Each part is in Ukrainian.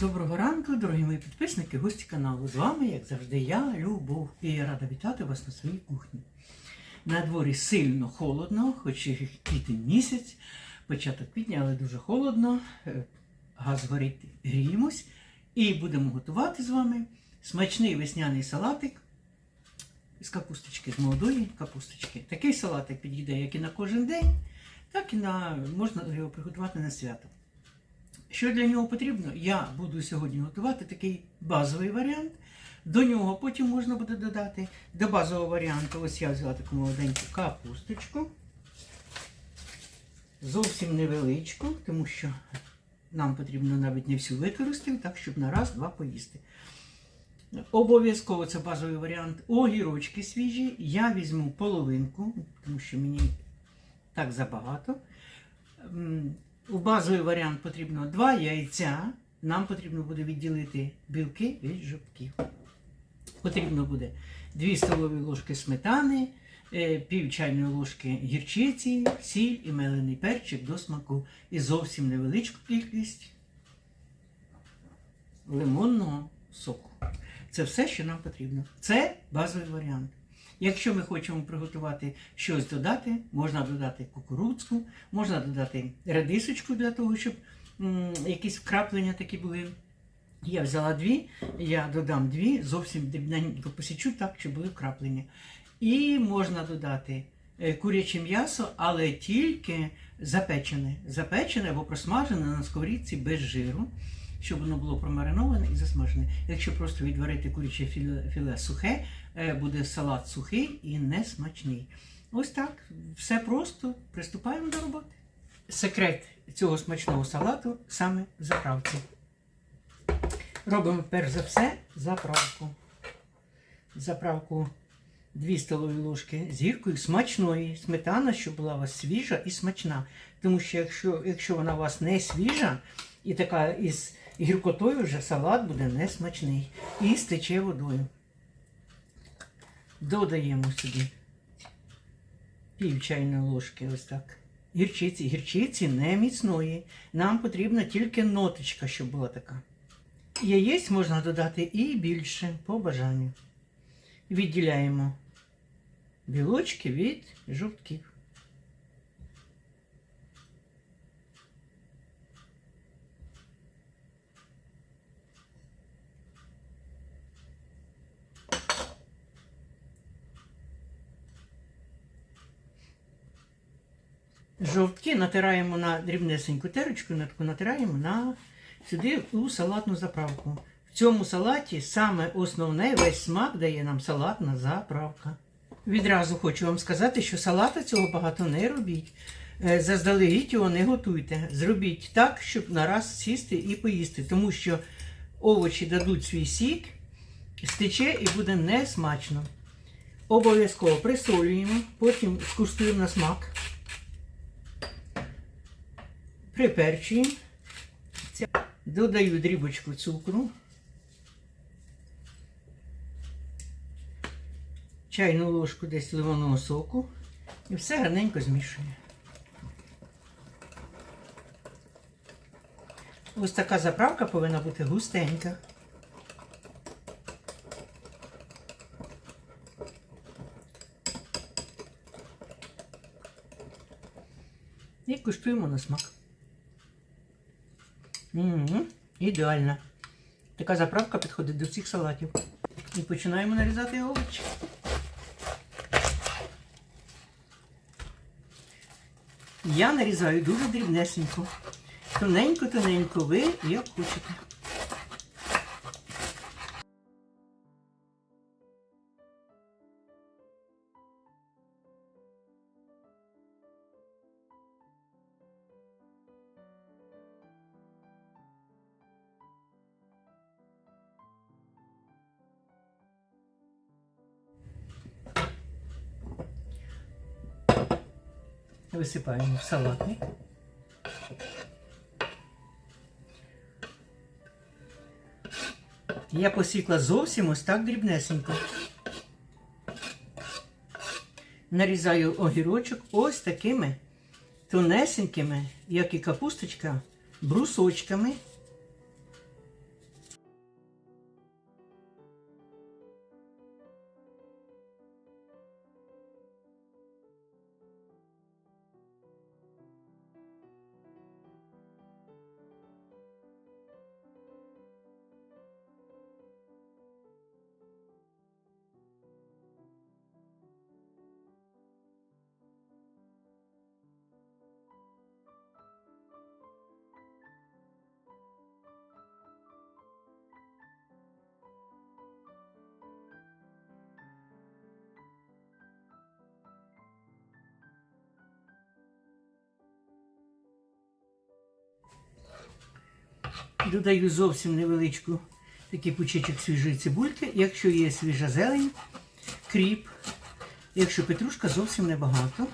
Доброго ранку, дорогі мої підписники, гості каналу. З вами, як завжди, я, Любов, і я рада вітати вас на своїй кухні. На дворі сильно холодно, хоч і квітень місяць, початок квітня, але дуже холодно. Е, Газ горить, гріємось. І будемо готувати з вами смачний весняний салатик з капусточки, з молодої капусточки. Такий салатик підійде як і на кожен день, так і на можна його приготувати на свято. Що для нього потрібно? Я буду сьогодні готувати такий базовий варіант. До нього потім можна буде додати. До базового варіанту, ось я взяла таку молоденьку капусточку. Зовсім невеличку, тому що нам потрібно навіть не всю використати, так, щоб на раз-два поїсти. Обов'язково це базовий варіант. Огірочки свіжі. Я візьму половинку, тому що мені так забагато. У базовий варіант потрібно 2 яйця. Нам потрібно буде відділити білки від жовтків. Потрібно буде 2 столові ложки сметани, е, пів чайної ложки гірчиці, сіль і мелений перчик до смаку. І зовсім невеличку кількість лимонного соку. Це все, що нам потрібно. Це базовий варіант. Якщо ми хочемо приготувати щось додати, можна додати кукурудзку, можна додати редисочку для того, щоб якісь вкраплення такі були. Я взяла дві, я додам дві, зовсім дрібненько посічу так, щоб були вкраплення. І можна додати е, куряче м'ясо, але тільки запечене. Запечене або просмажене на сковорідці без жиру, щоб воно було промариноване і засмажене. Якщо просто відварити куряче філе, сухе, е, буде салат сухий і несмачний. Ось так, все просто. Приступаємо до роботи. Секрет цього смачного салату саме в заправці. Робимо перш за все заправку. Заправку 2 столові ложки з гіркою смачної сметана, щоб була у вас свіжа і смачна. Тому що якщо, якщо вона у вас не свіжа і така із гіркотою, вже салат буде несмачний і стече водою. Додаємо сюди пів чайної ложки, ось так. Гірчиці. Гірчиці не міцної. Нам потрібна тільки ноточка, щоб була така. Яєць можна додати і більше по бажанню. Відділяємо білочки від жовтків. Жовтки натираємо на дрібнесеньку терочку, натираємо на сюди у салатну заправку. В цьому салаті саме основне весь смак дає нам салатна заправка. Відразу хочу вам сказати, що салата цього багато не робіть. Е, Заздалегідь його не готуйте. Зробіть так, щоб нараз сісти і поїсти, тому що овочі дадуть свій сік, стече і буде несмачно. Обов'язково присолюємо, потім скуштуємо на смак. Приперчуємо. Додаю дрібочку цукру. Чайну ложку десь лимонного соку. І все гарненько змішую. Ось така заправка повинна бути густенька. І куштуємо на смак. Мгм, Ідеально. Така заправка підходить до всіх салатів. І починаємо нарізати овочі. Я нарізаю дуже дрібнесенько. Тоненько-тоненько ви як хочете. Висипаємо в салатник. Я посікла зовсім ось так дрібнесенько. Нарізаю огірочок ось такими тонесенькими, як і капусточка, брусочками. Додаю зовсім невеличку такий пучечок свіжої цибульки. Якщо є свіжа зелень, кріп. Якщо петрушка зовсім небагато.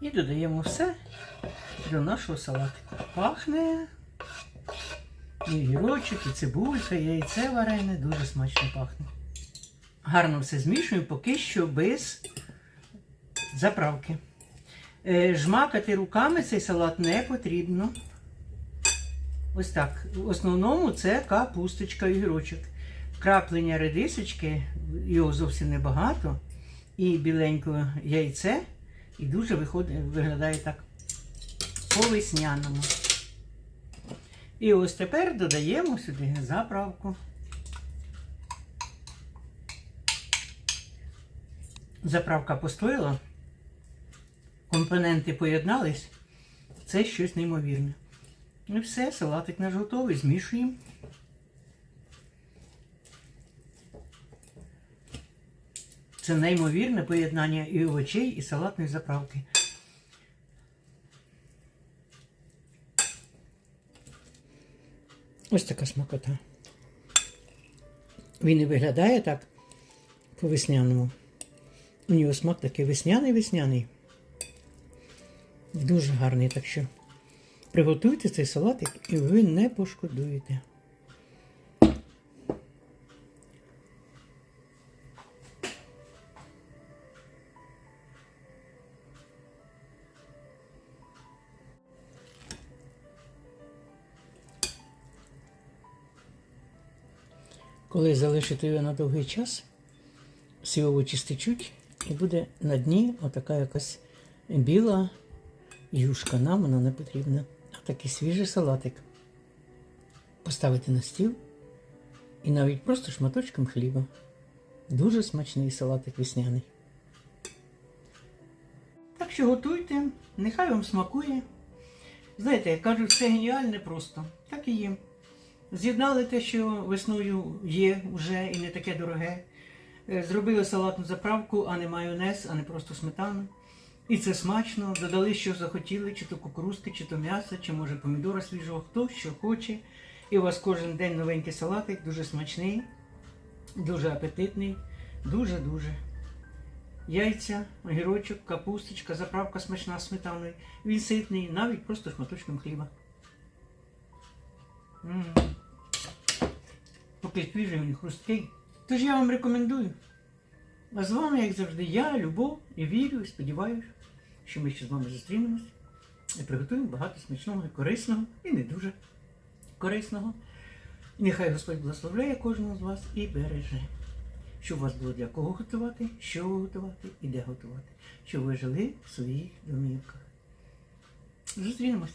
І додаємо все до нашого салатику. Пахне і гірочок, і цибулька, і яйце варене, дуже смачно пахне. Гарно все змішуємо, поки що без заправки. Е, Жмакати руками цей салат не потрібно. Ось так. В основному це капусточка і гірочок. Краплення редисочки, його зовсім небагато. І біленьке яйце. І дуже виходить, виглядає так по-весняному. І ось тепер додаємо сюди заправку. Заправка постояла, компоненти поєднались. Це щось неймовірне. І все, салатик наш готовий, змішуємо. Це неймовірне поєднання і овочей, і салатної заправки. Ось така смакота. Він і виглядає так по-весняному. У нього смак такий весняний-весняний. Дуже гарний, так що приготуйте цей салатик і ви не пошкодуєте. Коли залишите його на довгий час, всі овочі стечуть і буде на дні отака якась біла юшка. Нам вона не потрібна. А такий свіжий салатик. Поставити на стіл і навіть просто шматочком хліба. Дуже смачний салатик весняний. Так що готуйте, нехай вам смакує. Знаєте, як кажуть, все геніальне просто. Так і є. З'єднали те, що весною є вже і не таке дороге. Е, Зробили салатну заправку, а не майонез, а не просто сметану. І це смачно. Додали, що захотіли, чи то кукурузки, чи то м'ясо, чи може помідора свіжого, хто що хоче. І у вас кожен день новенький салатик, дуже смачний, дуже апетитний, дуже-дуже. Яйця, огірочок, капусточка, заправка смачна з сметаною. Він ситний, навіть просто шматочком хліба. Поки свіжий, він хрусткий. Тож я вам рекомендую. А з вами, як завжди, я, Любов, і вірю, і сподіваюся, що ми ще з вами зустрінемось і приготуємо багато смачного і корисного, і не дуже корисного. І нехай Господь благословляє кожного з вас і береже. Щоб у вас було для кого готувати, що готувати і де готувати. Щоб ви жили в своїх домівках. Зустрінемось.